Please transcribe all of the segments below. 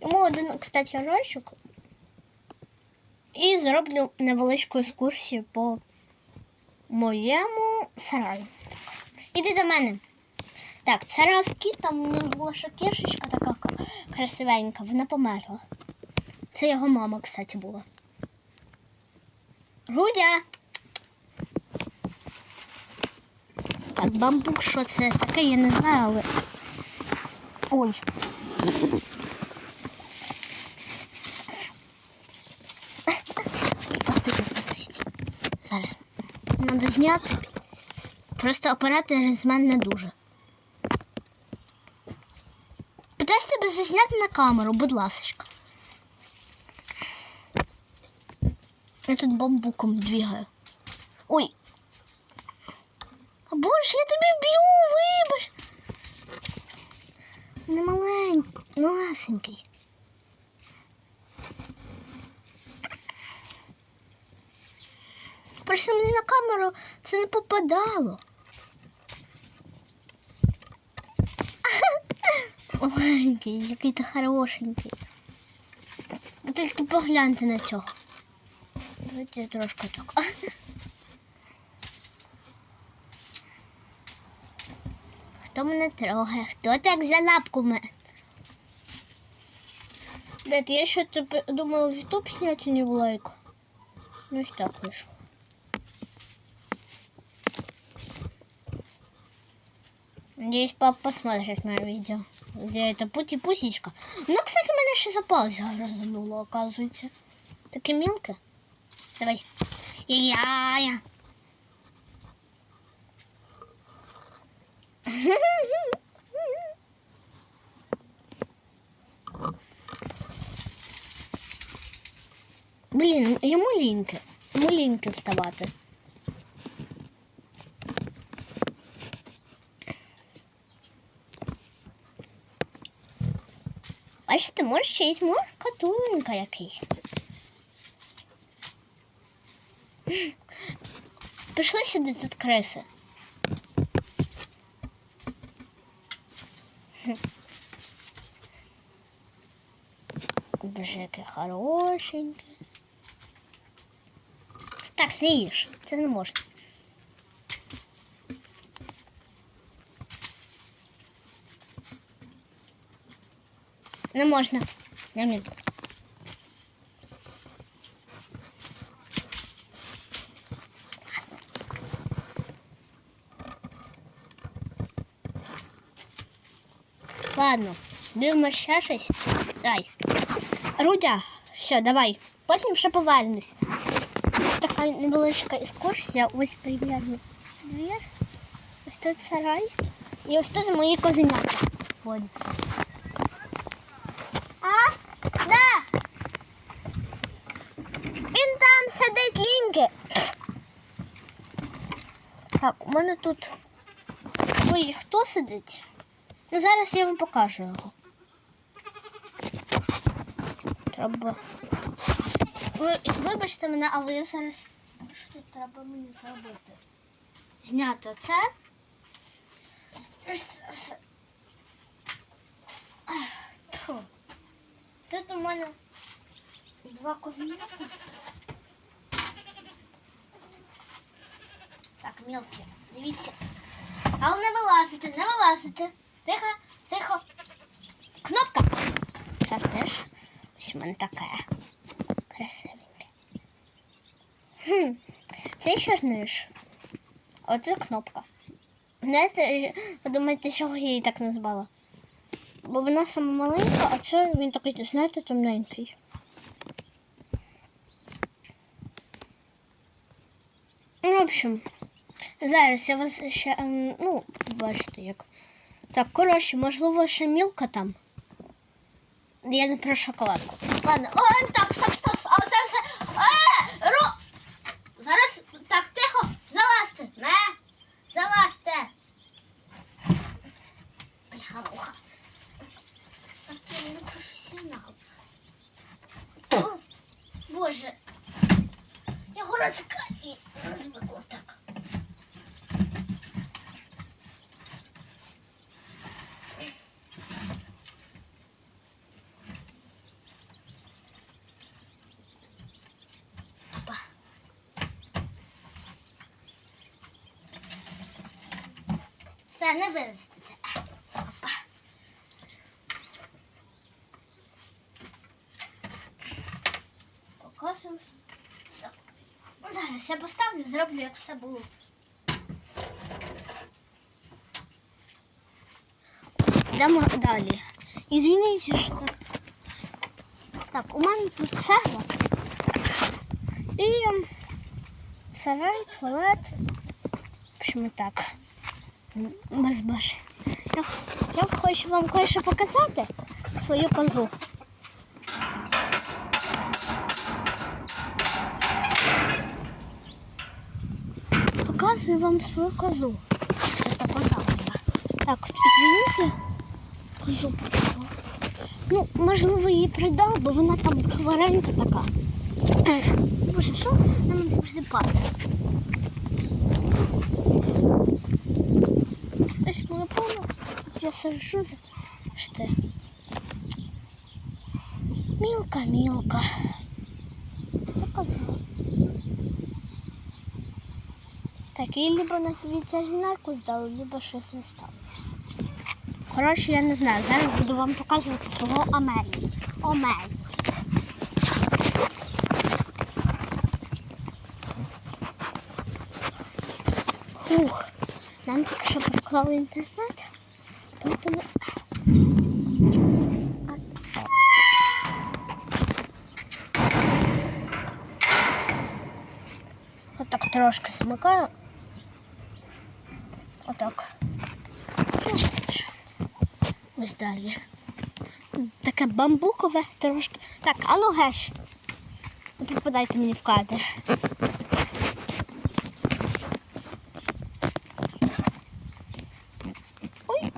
Йому один, кстати, розчик. І зроблю невеличку екскурсію по моєму сараю. Іди до мене. Так, це раз кіт, там у нього була ще кішечка така красивенька, вона померла. Це його мама, кстати, була. Рудя. Так, бамбук, що це таке, я не знаю, але. Ой. Постійте, постійте. Зараз. Треба зняти. Просто оператор з мене не дуже. Питаюсь тебе зазняти на камеру, будь ласка. Я тут бамбуком двигаю. Ой. Боже, я тебе б'ю, вибач. Не маленький, малесенький. Просто мені на камеру це не попадало. Маленький, який ти хорошенький. Тільки погляньте на цього. Давайте я трошки так. Хто мене трогає? Хто так за лапку мене? Ребят, я ще тепер думала в YouTube снять у него лайк. Ну и так вышло. Надеюсь, папа посмотрит мое видео. Где это пути пусечка. Ну, кстати, у меня еще запалось грозануло, оказывается. Так и мелко. Давай. И Блін, йому ліньки. Йому ліньки вставати. Бачите, може ще й може катунка який. Пішли сюди тут криси. Боже, хорошенькі. Так, це їж. Це не можна. Не можна. Не мені. Ладно, дивимо ще щось. Дай. Рудя, все, давай. Потім ще повернусь. Така невеличка екскурсія. Ось примірно двір. Ось тут сарай. І ось тут мої козенята водяться. А? Да. Він там сидить ліньки. Так, у мене тут. Ой, хто сидить? Ну, зараз я вам покажу його. Треба. Ви, вибачте мене, але я зараз. Що тут треба мені зробити? Зняти оце. Ось це все. Ах. Тут у мене два козліка. Так, мілкі. Дивіться. Але не вилазите, не вилазите. Тихо, тихо. Кнопка. Так. Ось у мене таке. Красивеньке. Хм. Це чорниш. Оце кнопка. Знаєте, ви думаєте, чого я її так назвала? Бо вона сама маленька, а це він такий, знаєте, темненький. Ну, в общем, зараз я вас ще, ем, ну, бачите як. Так, коротше, можливо, ще мілка там. Я не про шоколадку. Ладно, о, так, стоп, стоп, а це все. Е, ру... Зараз так, тихо, залазьте, не, залазьте. Бляха-муха. Так ти не професіонал. О, Боже, я городська і не звикла так. Все, не винесете. Опа. Покажемо. Ну, Зараз я поставлю, зроблю, як все було. Йдемо далі. І звільніться, що так. Так, у мене тут цегла. І сарай, туалет. В общем, так. Без баш. Я, я хочу вам кое-що показати свою козу. Показую вам свою козу. Це коза моя. Так, извините, козу покажу. Ну, можливо, її придав, бо вона там хворенька така. Боже, що на мене завжди падає? Ось моя повна. От я за що? Мілка, мілка. Показала. Так, їй либо на ветеринарку здали, либо щось не сталося. Коротше, я не знаю. Зараз буду вам показувати свого Амелі. Омель. Ух, нам тільки що проклали інтернет, поэтому... Отак трошки замикаю. Отак. Ось далі. Таке бамбукове трошки. Так, а ну геш. Не попадайте мені в кадр. Ой.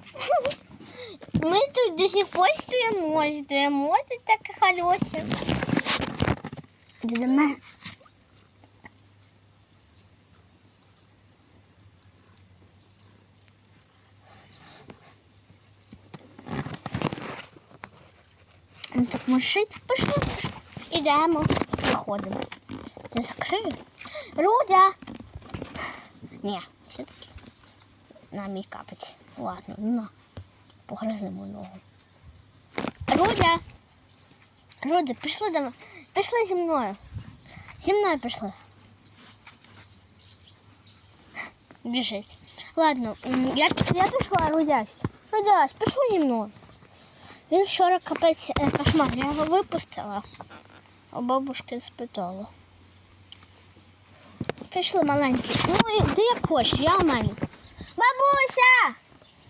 Ми тут до сих пор стоїмо, стоїмо, тут таке колеса. Мене. Ну так мушить, пішли, пішли. Ідемо, виходимо. Я закрию. Рудя! Ні, все-таки. На мій капець. Ладно, ну. Погризнемо ногу. Рудя! Рудя, пішли до мене. Пішли зі мною. Зі мною пішли. Біжить. Ладно, я, я пішла, Рудясь. Рудясь, пішли зі мною. Він вчора капець е, кошмар, я його випустила. У бабушки спитала. Пішли маленькі. Ну, ти як хочеш, я Омеля. Бабуся!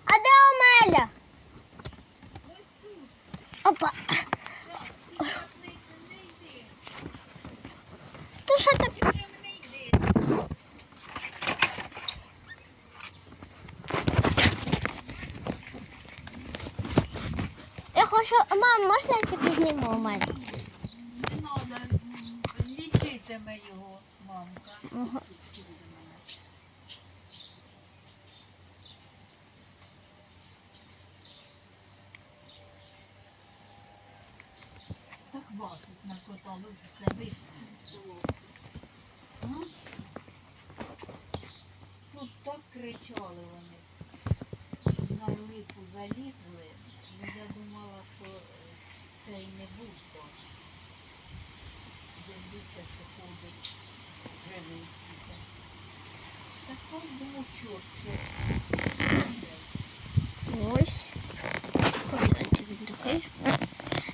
А де Омеля? Опа. Ти що так? Я хочу. Мам, можна я тобі зніму Омеля? Не надо, лічитиме його, мамка. Ага. Так хватить на кота, ви все вийшло. Тут так кричали вони. На липу залізли. Ну, Я думала, що е, це і не був так. Дивіться, що ходить живий. тільки. Так ось думаю, чорт, чорт. Ось. Гляньте, він такий.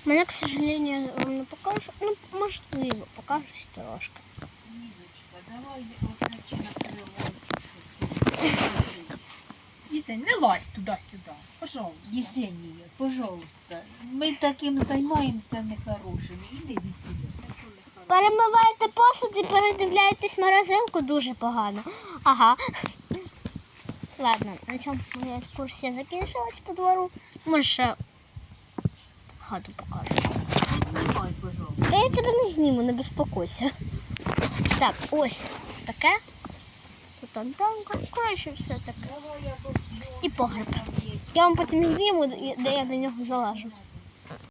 Мене, к сожалению, вам не покажу. Ну, можливо, покажусь трошки. Єсень, не лазь туди-сюди. Пожалуйста. Єсенія, пожалуйста, ми таким займаємося нехорошим. Іди? Перемиваєте посуд і передивляєтесь морозилку дуже погано. Ага. Ладно, на цьому моя екскурсія закінчилась по двору. Може, ще хату покажу. Та я тебе не зніму, не безпокойся. Так, ось таке. Тут антенка. Коротше, все таке. І погреб. Я вам потім зніму, де я до нього залажу.